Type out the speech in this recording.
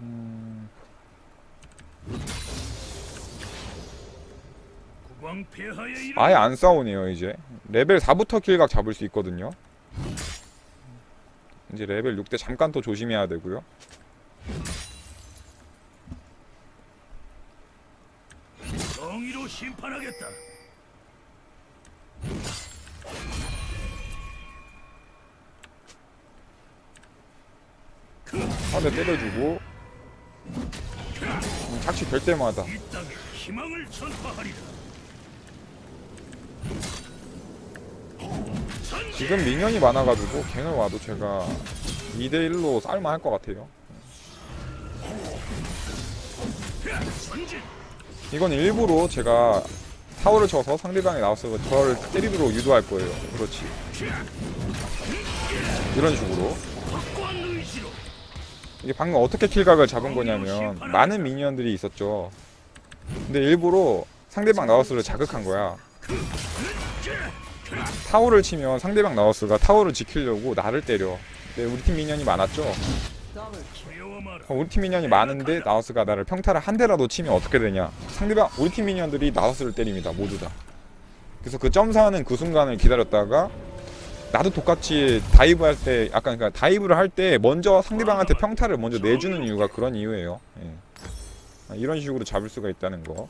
음, 아예 안 싸우네요 이제. 레벨 4부터 킬각 잡을 수 있거든요. 이제 레벨 6대 잠깐 또 조심해야 되고요. 정의로 심판하겠다. 한대 때려주고. 음, 착취될 때마다. 지금 미니언이 많아가지고 갱을 와도 제가 2대1로 쌀만 할 것 같아요. 이건 일부러 제가 타워를 쳐서 상대방이 나와서 저를 때리도록 유도할 거예요. 그렇지. 이런 식으로 이게 방금 어떻게 킬각을 잡은 거냐면 많은 미니언들이 있었죠. 근데 일부러 상대방 나워스를 자극한 거야. 타워를 치면 상대방 나워스가 타워를 지키려고 나를 때려. 근데 우리 팀 미니언이 많았죠. 그럼 우리 팀 미니언이 많은데 나우스가 나를 평타를 한 대라도 치면 어떻게 되냐. 상대방 우리 팀 미니언들이 나우스를 때립니다 모두 다. 그래서 그 점사하는 그 순간을 기다렸다가 나도 똑같이 다이브 할 때 약간 그러니까 다이브를 할 때 먼저 상대방한테 평타를 먼저 내주는 이유가 그런 이유예요 예. 아, 이런 식으로 잡을 수가 있다는 거